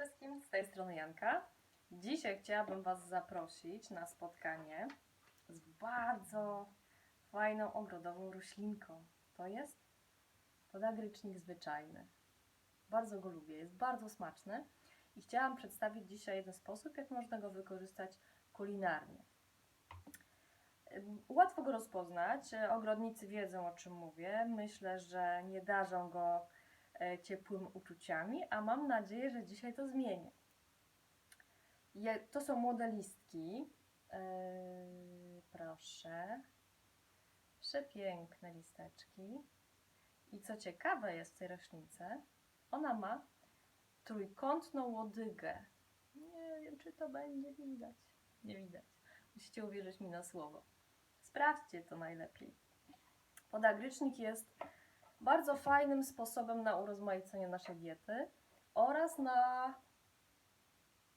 wszystkim, z tej strony Janka. Dzisiaj chciałabym Was zaprosić na spotkanie z bardzo fajną ogrodową roślinką. To jest podagrycznik zwyczajny. Bardzo go lubię, jest bardzo smaczny i chciałam przedstawić dzisiaj jeden sposób, jak można go wykorzystać kulinarnie. Łatwo go rozpoznać, ogrodnicy wiedzą o czym mówię. Myślę, że nie darzą go ciepłymi uczuciami, a mam nadzieję, że dzisiaj to zmienię. To są młode listki. Yy, proszę. Przepiękne listeczki. I co ciekawe jest w tej roślince, ona ma trójkątną łodygę. Nie wiem, czy to będzie widać. Nie widać. Musicie uwierzyć mi na słowo. Sprawdźcie to najlepiej. Podagrycznik jest bardzo fajnym sposobem na urozmaicenie naszej diety oraz na,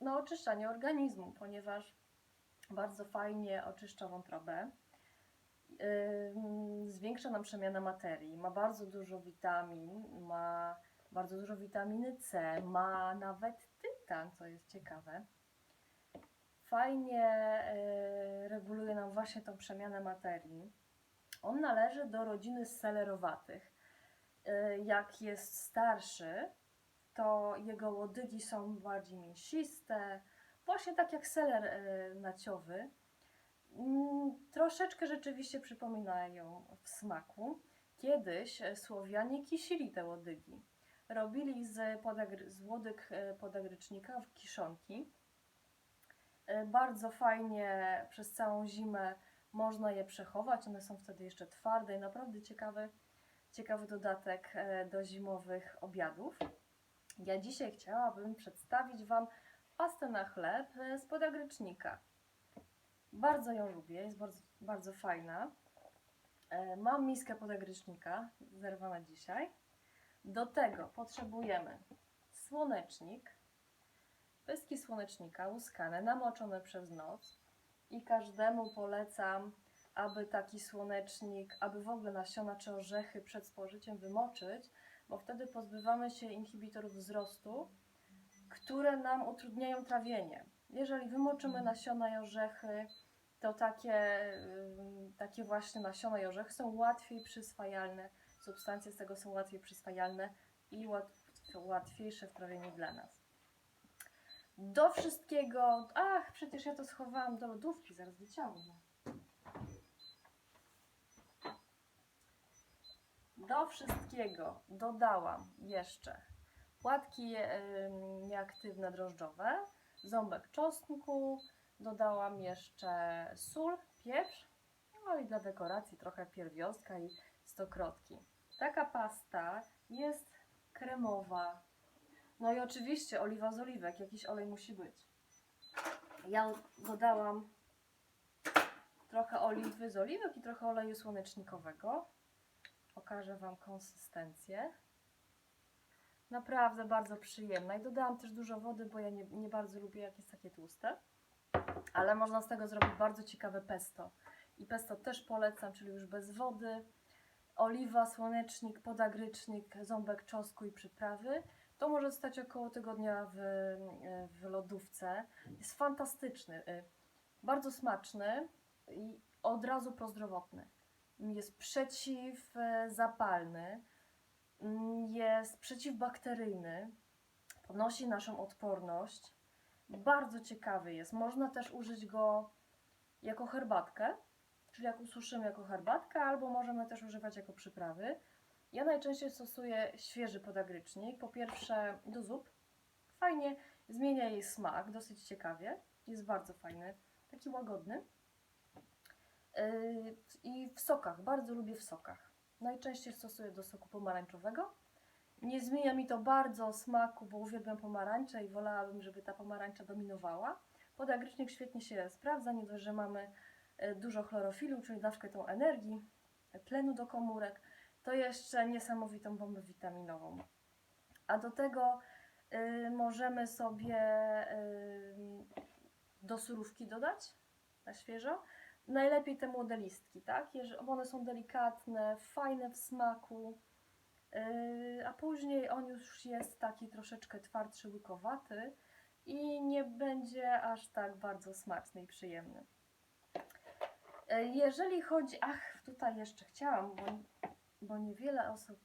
na oczyszczanie organizmu, ponieważ bardzo fajnie oczyszcza wątrobę. Ym, Zwiększa nam przemianę materii, ma bardzo dużo witamin, ma bardzo dużo witaminy C, ma nawet tytan, co jest ciekawe. Fajnie e, reguluje nam właśnie tą przemianę materii. On należy do rodziny selerowatych. E, Jak jest starszy, to jego łodygi są bardziej mięsiste, właśnie tak jak seler e, naciowy. Mm, Troszeczkę rzeczywiście przypominają w smaku. Kiedyś e, Słowianie kisili te łodygi. Robili z, podagry- z łodyg e, podagrycznika w kiszonki. E, Bardzo fajnie przez całą zimę można je przechować. One są wtedy jeszcze twarde i naprawdę ciekawy, ciekawy dodatek e, do zimowych obiadów. Ja dzisiaj chciałabym przedstawić Wam pastę na chleb e, z podagrycznika. Bardzo ją lubię, jest bardzo, bardzo fajna. E, Mam miskę podagrycznika, zerwana dzisiaj. Do tego potrzebujemy słonecznik, pyski słonecznika łuskane, namoczone przez noc. I każdemu polecam, aby taki słonecznik, aby w ogóle nasiona czy orzechy przed spożyciem wymoczyć, bo wtedy pozbywamy się inhibitorów wzrostu, które nam utrudniają trawienie. Jeżeli wymoczymy nasiona i orzechy, to takie, takie właśnie nasiona i orzechy są łatwiej przyswajalne, substancje z tego są łatwiej przyswajalne i łat, łatwiejsze w trawieniu dla nas. Do wszystkiego, ach, przecież ja to schowałam do lodówki, zaraz wyciągnę. Wszystkiego dodałam jeszcze płatki em, nieaktywne drożdżowe, ząbek czosnku, dodałam jeszcze sól, pieprz, no i dla dekoracji trochę pierwiostka i stokrotki. Taka pasta jest kremowa. No i oczywiście oliwa z oliwek, jakiś olej musi być. Ja dodałam trochę oliwy z oliwek i trochę oleju słonecznikowego. Pokażę Wam konsystencję. Naprawdę bardzo przyjemna. I dodałam też dużo wody, bo ja nie, nie bardzo lubię, jak jest takie tłuste. Ale można z tego zrobić bardzo ciekawe pesto. I pesto też polecam, czyli już bez wody. Oliwa, słonecznik, podagrycznik, ząbek czosnku i przyprawy. To może stać około tygodnia w, w lodówce. Jest fantastyczny. y, Bardzo smaczny i od razu prozdrowotny. Jest przeciwzapalny, jest przeciwbakteryjny, podnosi naszą odporność. Bardzo ciekawy jest. Można też użyć go jako herbatkę, czyli jak ususzymy jako herbatkę, albo możemy też używać jako przyprawy. Ja najczęściej stosuję świeży podagrycznik. Po pierwsze do zup. Fajnie zmienia jej smak, dosyć ciekawie. Jest bardzo fajny, taki łagodny. Yy, I w sokach, bardzo lubię w sokach. Najczęściej stosuję do soku pomarańczowego. Nie zmienia mi to bardzo smaku, bo uwielbiam pomarańcze i wolałabym, żeby ta pomarańcza dominowała. Podagrycznik świetnie się sprawdza, nie dość, że mamy e, dużo chlorofilu, czyli dawkę tą energii, tlenu do komórek, to jeszcze niesamowitą bombę witaminową. A do tego y, możemy sobie y, do surówki dodać na świeżo. Najlepiej te młode listki, tak? Jeżeli one są delikatne, fajne w smaku. Yy, a później on już jest taki troszeczkę twardszy, łykowaty i nie będzie aż tak bardzo smaczny i przyjemny. Yy, Jeżeli chodzi, ach, tutaj jeszcze chciałam, bo, bo niewiele osób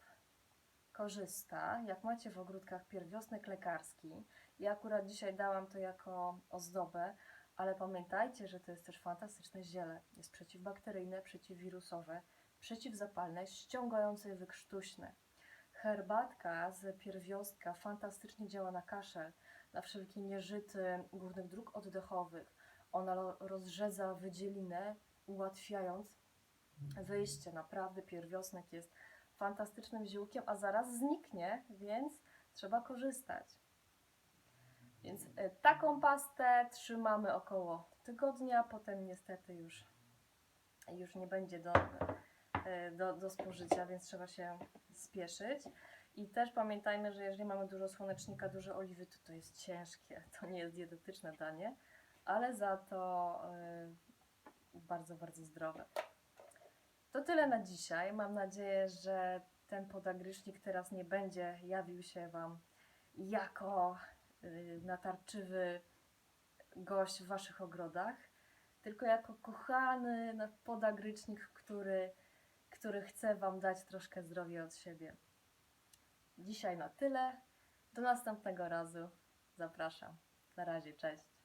korzysta, jak macie w ogródkach pierwiosnek lekarski. Ja akurat dzisiaj dałam to jako ozdobę, ale pamiętajcie, że to jest też fantastyczne ziele. Jest przeciwbakteryjne, przeciwwirusowe, przeciwzapalne, ściągające i wykrztuśne. Herbatka z pierwiostka fantastycznie działa na kaszel, na wszelkie nieżyty głównych dróg oddechowych. Ona rozrzedza wydzielinę, ułatwiając wyjście. Naprawdę pierwiosnek jest fantastycznym ziółkiem, a zaraz zniknie, więc trzeba korzystać. Więc e, taką pastę trzymamy około tygodnia, potem niestety już, już nie będzie do, e, do, do spożycia, więc trzeba się spieszyć. I też pamiętajmy, że jeżeli mamy dużo słonecznika, dużo oliwy, to to jest ciężkie, to nie jest dietetyczne danie, ale za to e, bardzo, bardzo zdrowe. To tyle na dzisiaj. Mam nadzieję, że ten podagrysznik teraz nie będzie jawił się Wam jako natarczywy gość w Waszych ogrodach, tylko jako kochany podagrycznik, który, który chce Wam dać troszkę zdrowia od siebie. Dzisiaj na tyle. Do następnego razu. Zapraszam. Na razie, cześć.